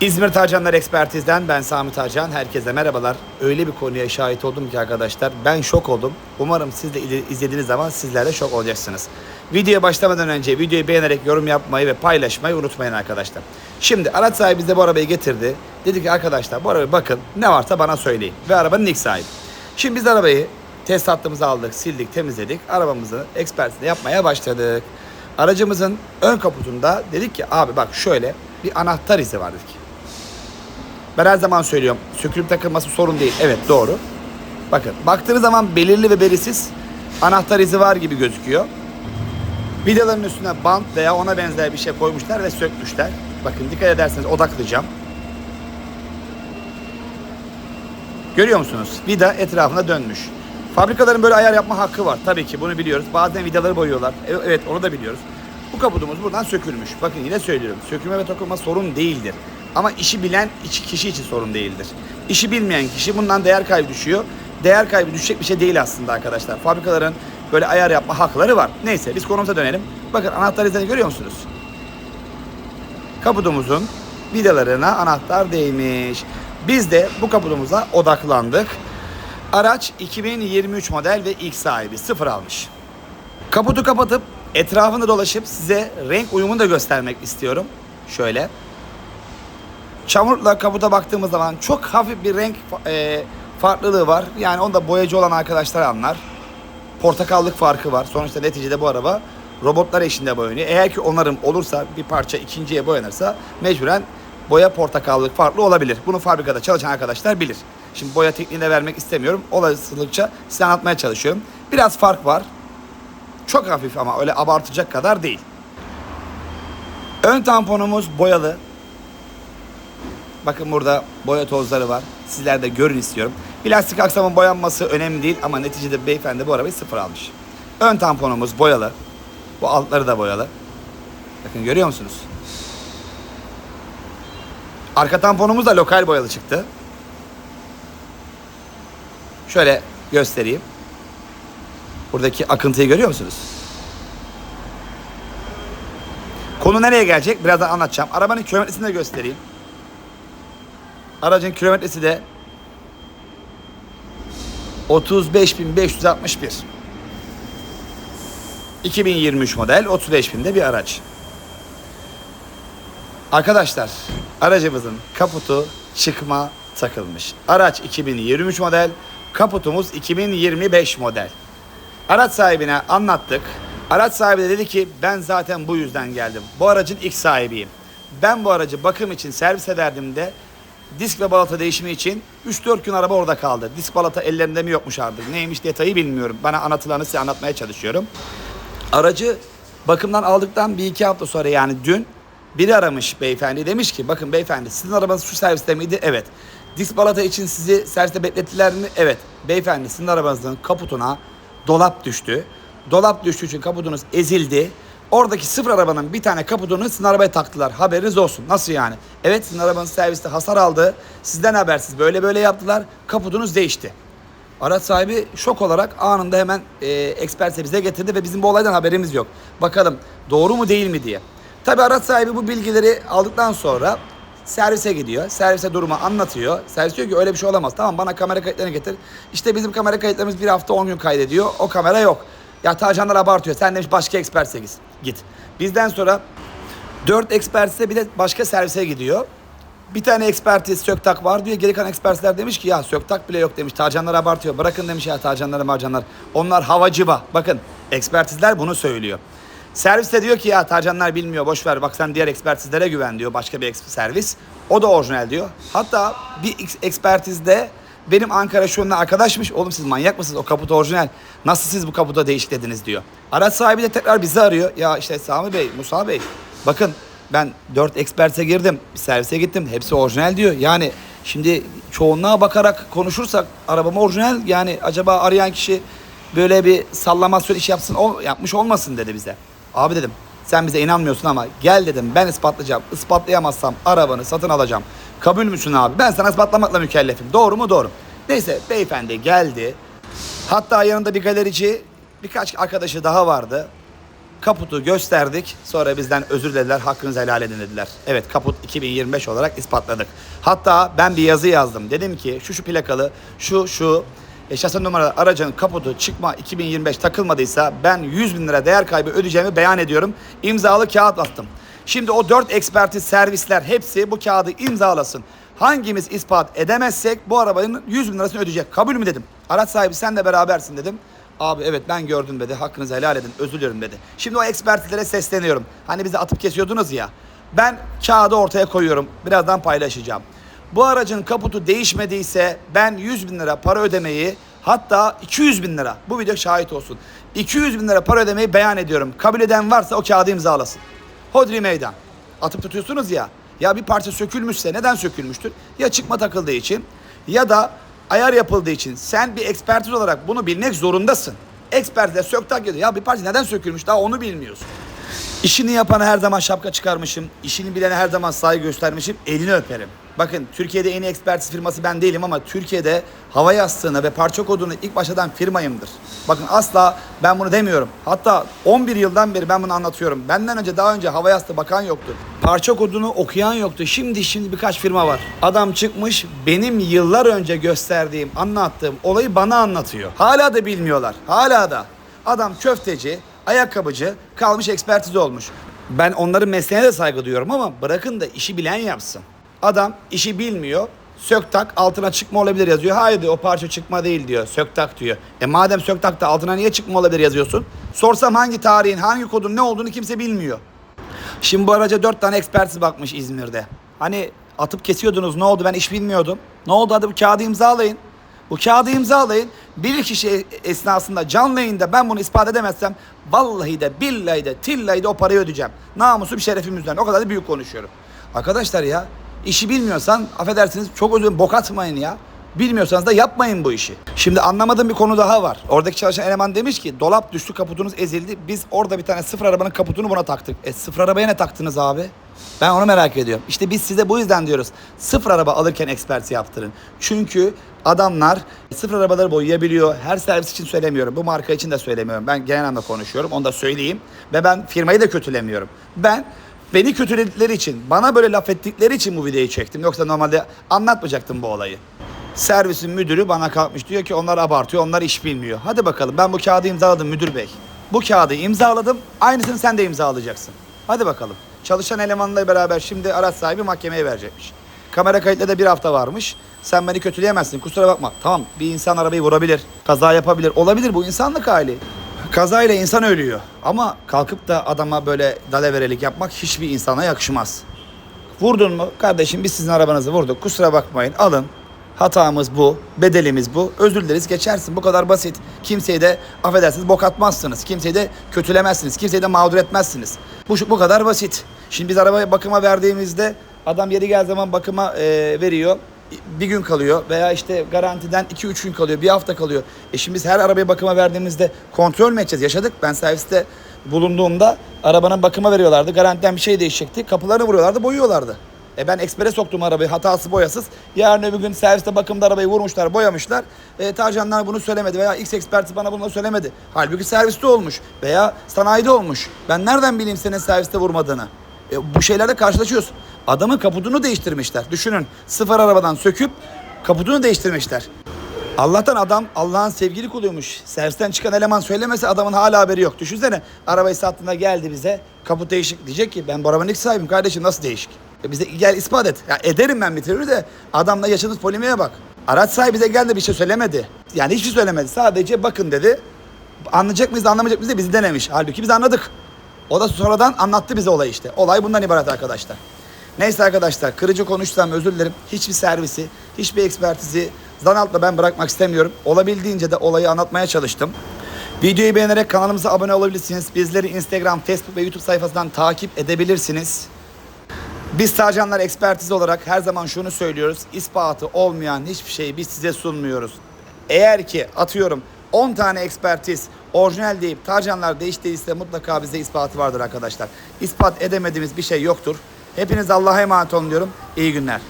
İzmir Tarcanlar Ekspertiz'den ben Sami Tarcan. Herkese merhabalar. Öyle bir konuya şahit oldum ki arkadaşlar ben şok oldum. Umarım siz de iz- izlediğiniz zaman sizler de şok olacaksınız. Videoya başlamadan önce videoyu beğenerek yorum yapmayı ve paylaşmayı unutmayın arkadaşlar. Şimdi araç sahibi bize bu arabayı getirdi. Dedi ki arkadaşlar bu arabaya bakın ne varsa bana söyleyin. Ve arabanın ilk sahibi. Şimdi biz arabayı test hattımızı aldık, sildik, temizledik. Arabamızı ekspertizle yapmaya başladık. Aracımızın ön kaputunda dedik ki abi bak şöyle bir anahtar izi var dedik. Ben her zaman söylüyorum. Sökülüp takılması sorun değil. Evet doğru. Bakın baktığınız zaman belirli ve belirsiz anahtar izi var gibi gözüküyor. Vidaların üstüne bant veya ona benzer bir şey koymuşlar ve sökmüşler. Bakın dikkat ederseniz odaklayacağım. Görüyor musunuz? Vida etrafına dönmüş. Fabrikaların böyle ayar yapma hakkı var. Tabii ki bunu biliyoruz. Bazen vidaları boyuyorlar. E- Evet onu da biliyoruz. Bu kaputumuz buradan sökülmüş. Bakın yine söylüyorum. Sökülme ve takılma sorun değildir. Ama işi bilen iç- kişi için sorun değildir. İşi bilmeyen kişi bundan değer kaybı düşüyor. Değer kaybı düşecek bir şey değil aslında arkadaşlar. Fabrikaların böyle ayar yapma hakları var. Neyse biz konumuza dönelim. Bakın anahtar izlerini görüyor musunuz? kaputumuzun vidalarına anahtar değmiş. Biz de bu kaputumuza odaklandık. Araç 2023 model ve ilk sahibi sıfır almış. Kaputu kapatıp etrafında dolaşıp size renk uyumunu da göstermek istiyorum. Şöyle. Çamurla kaputa baktığımız zaman çok hafif bir renk e, farklılığı var. Yani onda boyacı olan arkadaşlar anlar portakallık farkı var. Sonuçta neticede bu araba robotlar eşliğinde boyanıyor. Eğer ki onarım olursa bir parça ikinciye boyanırsa mecburen boya portakallık farklı olabilir. Bunu fabrikada çalışan arkadaşlar bilir. Şimdi boya tekniğine vermek istemiyorum. Olasılıkça size anlatmaya çalışıyorum. Biraz fark var. Çok hafif ama öyle abartacak kadar değil. Ön tamponumuz boyalı. Bakın burada boya tozları var. Sizler de görün istiyorum. Plastik aksamın boyanması önemli değil ama neticede beyefendi bu arabayı sıfır almış. Ön tamponumuz boyalı. Bu altları da boyalı. Bakın görüyor musunuz? Arka tamponumuz da lokal boyalı çıktı. Şöyle göstereyim. Buradaki akıntıyı görüyor musunuz? Konu nereye gelecek? Birazdan anlatacağım. Arabanın kilometresini de göstereyim. Aracın kilometresi de 35.561. 2023 model 35.000'de bir araç. Arkadaşlar aracımızın kaputu çıkma takılmış. Araç 2023 model, kaputumuz 2025 model. Araç sahibine anlattık. Araç sahibi de dedi ki ben zaten bu yüzden geldim. Bu aracın ilk sahibiyim. Ben bu aracı bakım için servise verdiğimde disk ve balata değişimi için 3-4 gün araba orada kaldı. Disk balata ellerinde mi yokmuş artık. Neymiş detayı bilmiyorum. Bana anlatılanı size anlatmaya çalışıyorum. Aracı bakımdan aldıktan bir iki hafta sonra yani dün biri aramış beyefendi demiş ki bakın beyefendi sizin arabanız şu serviste miydi? Evet. Disk balata için sizi serviste beklettiler mi? Evet. Beyefendi sizin arabanızın kaputuna dolap düştü. Dolap düştüğü için kaputunuz ezildi. Oradaki sıfır arabanın bir tane kaputunu sizin arabaya taktılar. Haberiniz olsun. Nasıl yani? Evet sizin arabanız serviste hasar aldı. Sizden habersiz böyle böyle yaptılar. Kaputunuz değişti. Araç sahibi şok olarak anında hemen e, eksperse bize getirdi ve bizim bu olaydan haberimiz yok. Bakalım doğru mu değil mi diye. Tabi araç sahibi bu bilgileri aldıktan sonra servise gidiyor. Servise durumu anlatıyor. Servis diyor ki öyle bir şey olamaz. Tamam bana kamera kayıtlarını getir. İşte bizim kamera kayıtlarımız bir hafta 10 gün kaydediyor. O kamera yok. Ya Tarcanlar abartıyor. Sen demiş başka eksperse git. Bizden sonra 4 ekspertise bir de başka servise gidiyor. Bir tane ekspertiz söktak var diyor. Geri kalan ekspertler demiş ki ya söktak bile yok demiş. Tarcanlar abartıyor. Bırakın demiş ya tarcanları marcanlar. Onlar havacıva. Bakın ekspertizler bunu söylüyor. Servis de diyor ki ya tarcanlar bilmiyor boş ver bak sen diğer ekspertizlere güven diyor başka bir servis. O da orijinal diyor. Hatta bir eks- ekspertizde benim Ankara şununla arkadaşmış. Oğlum siz manyak mısınız? O kaput orijinal. Nasıl siz bu kaputa değişiklediniz diyor. Araç sahibi de tekrar bizi arıyor. Ya işte Sami Bey, Musa Bey. Bakın ben 4 eksperse girdim. Bir servise gittim. Hepsi orijinal diyor. Yani şimdi çoğunluğa bakarak konuşursak arabam orijinal. Yani acaba arayan kişi böyle bir sallamasyon iş yapsın, ol- yapmış olmasın dedi bize. Abi dedim sen bize inanmıyorsun ama gel dedim ben ispatlayacağım. Ispatlayamazsam arabanı satın alacağım. Kabul müsün abi? Ben sana ispatlamakla mükellefim. Doğru mu? Doğru. Neyse beyefendi geldi. Hatta yanında bir galerici birkaç arkadaşı daha vardı. Kaputu gösterdik. Sonra bizden özür dilediler. Hakkınızı helal edin dediler. Evet kaput 2025 olarak ispatladık. Hatta ben bir yazı yazdım. Dedim ki şu şu plakalı şu şu e, şase numaralı aracın kaputu çıkma 2025 takılmadıysa ben 100 bin lira değer kaybı ödeyeceğimi beyan ediyorum. İmzalı kağıt attım. Şimdi o 4 ekspertiz servisler hepsi bu kağıdı imzalasın. Hangimiz ispat edemezsek bu arabanın 100 bin lirasını ödeyecek. Kabul mü dedim. Araç sahibi sen de berabersin dedim. Abi evet ben gördüm dedi. Hakkınızı helal edin. Özür diliyorum dedi. Şimdi o ekspertlere sesleniyorum. Hani bizi atıp kesiyordunuz ya. Ben kağıdı ortaya koyuyorum. Birazdan paylaşacağım. Bu aracın kaputu değişmediyse ben 100 bin lira para ödemeyi hatta 200 bin lira bu video şahit olsun. 200 bin lira para ödemeyi beyan ediyorum. Kabul eden varsa o kağıdı imzalasın. Hodri meydan. Atıp tutuyorsunuz ya. Ya bir parça sökülmüşse neden sökülmüştür? Ya çıkma takıldığı için ya da ayar yapıldığı için. Sen bir ekspertiz olarak bunu bilmek zorundasın. Ekspertize sök tak. Ya bir parça neden sökülmüş daha onu bilmiyorsun. İşini yapana her zaman şapka çıkarmışım. işini bilene her zaman saygı göstermişim. Elini öperim. Bakın Türkiye'de en iyi ekspertiz firması ben değilim ama Türkiye'de hava yastığını ve parça kodunu ilk başladan firmayımdır. Bakın asla ben bunu demiyorum. Hatta 11 yıldan beri ben bunu anlatıyorum. Benden önce daha önce hava yastığı bakan yoktu. Parça kodunu okuyan yoktu. Şimdi şimdi birkaç firma var. Adam çıkmış benim yıllar önce gösterdiğim, anlattığım olayı bana anlatıyor. Hala da bilmiyorlar. Hala da. Adam köfteci, ayakkabıcı, kalmış ekspertiz olmuş. Ben onların mesleğine de saygı duyuyorum ama bırakın da işi bilen yapsın. Adam işi bilmiyor. Sök tak altına çıkma olabilir yazıyor. Hayır diyor o parça çıkma değil diyor. Sök tak diyor. E madem sök tak da altına niye çıkma olabilir yazıyorsun? Sorsam hangi tarihin hangi kodun ne olduğunu kimse bilmiyor. Şimdi bu araca dört tane ekspertiz bakmış İzmir'de. Hani atıp kesiyordunuz ne oldu ben iş bilmiyordum. Ne oldu hadi bu kağıdı imzalayın. Bu kağıdı imzalayın. Bir kişi esnasında canlı yayında ben bunu ispat edemezsem vallahi de billahi de tillahi de o parayı ödeyeceğim. Namusum şerefimizden. O kadar da büyük konuşuyorum. Arkadaşlar ya işi bilmiyorsan affedersiniz çok özür bok atmayın ya. Bilmiyorsanız da yapmayın bu işi. Şimdi anlamadığım bir konu daha var. Oradaki çalışan eleman demiş ki dolap düştü kaputunuz ezildi. Biz orada bir tane sıfır arabanın kaputunu buna taktık. E sıfır arabaya ne taktınız abi? Ben onu merak ediyorum. İşte biz size bu yüzden diyoruz. Sıfır araba alırken eksperti yaptırın. Çünkü adamlar sıfır arabaları boyayabiliyor. Her servis için söylemiyorum. Bu marka için de söylemiyorum. Ben genel anlamda konuşuyorum. Onu da söyleyeyim. Ve ben firmayı da kötülemiyorum. Ben beni kötüledikleri için, bana böyle laf ettikleri için bu videoyu çektim. Yoksa normalde anlatmayacaktım bu olayı. Servisin müdürü bana kalkmış diyor ki onlar abartıyor, onlar iş bilmiyor. Hadi bakalım ben bu kağıdı imzaladım müdür bey. Bu kağıdı imzaladım, aynısını sen de imzalayacaksın. Hadi bakalım. Çalışan elemanla beraber şimdi araç sahibi mahkemeye verecekmiş. Kamera kayıtla da bir hafta varmış. Sen beni kötüleyemezsin kusura bakma. Tamam bir insan arabayı vurabilir, kaza yapabilir. Olabilir bu insanlık hali. Kazayla insan ölüyor. Ama kalkıp da adama böyle dalaverelik yapmak hiçbir insana yakışmaz. Vurdun mu? Kardeşim biz sizin arabanızı vurduk. Kusura bakmayın. Alın. Hatamız bu. Bedelimiz bu. Özür dileriz. Geçersin. Bu kadar basit. Kimseyi de affedersiniz bok atmazsınız. Kimseyi de kötülemezsiniz. Kimseyi de mağdur etmezsiniz. Bu, bu kadar basit. Şimdi biz arabaya bakıma verdiğimizde adam yeri gel zaman bakıma e, veriyor. Bir gün kalıyor veya işte garantiden 2-3 gün kalıyor, bir hafta kalıyor. E şimdi biz her arabaya bakıma verdiğimizde kontrol mü edeceğiz? Yaşadık. Ben serviste bulunduğumda arabanın bakıma veriyorlardı. Garantiden bir şey değişecekti. Kapılarını vuruyorlardı, boyuyorlardı. E ben ekspere soktum arabayı hatası boyasız. Yarın öbür gün serviste bakımda arabayı vurmuşlar, boyamışlar. E, Tarcanlar bunu söylemedi veya X eksperti bana bunu söylemedi. Halbuki serviste olmuş veya sanayide olmuş. Ben nereden bileyim senin serviste vurmadığını? E, bu şeylerle karşılaşıyoruz. Adamın kaputunu değiştirmişler. Düşünün sıfır arabadan söküp kaputunu değiştirmişler. Allah'tan adam Allah'ın sevgili kuluymuş. Servisten çıkan eleman söylemese adamın hala haberi yok. Düşünsene arabayı sattığında geldi bize kaput değişik diyecek ki ben bu arabanın ilk sahibim kardeşim nasıl değişik? E bize gel ispat et. Ya ederim ben bitirir de adamla yaşadığınız polemiğe bak. Araç sahibi bize geldi bir şey söylemedi. Yani hiçbir şey söylemedi. Sadece bakın dedi. Anlayacak mıyız anlamayacak mıyız diye bizi denemiş. Halbuki biz anladık. O da sonradan anlattı bize olay işte. Olay bundan ibaret arkadaşlar. Neyse arkadaşlar kırıcı konuşsam özür dilerim. Hiçbir servisi, hiçbir ekspertizi zan altında ben bırakmak istemiyorum. Olabildiğince de olayı anlatmaya çalıştım. Videoyu beğenerek kanalımıza abone olabilirsiniz. Bizleri Instagram, Facebook ve YouTube sayfasından takip edebilirsiniz. Biz Sarcanlar ekspertiz olarak her zaman şunu söylüyoruz. İspatı olmayan hiçbir şeyi biz size sunmuyoruz. Eğer ki atıyorum 10 tane ekspertiz orijinal deyip Tarcanlar değiştiyse mutlaka bize ispatı vardır arkadaşlar. İspat edemediğimiz bir şey yoktur. Hepiniz Allah'a emanet olun diyorum. İyi günler.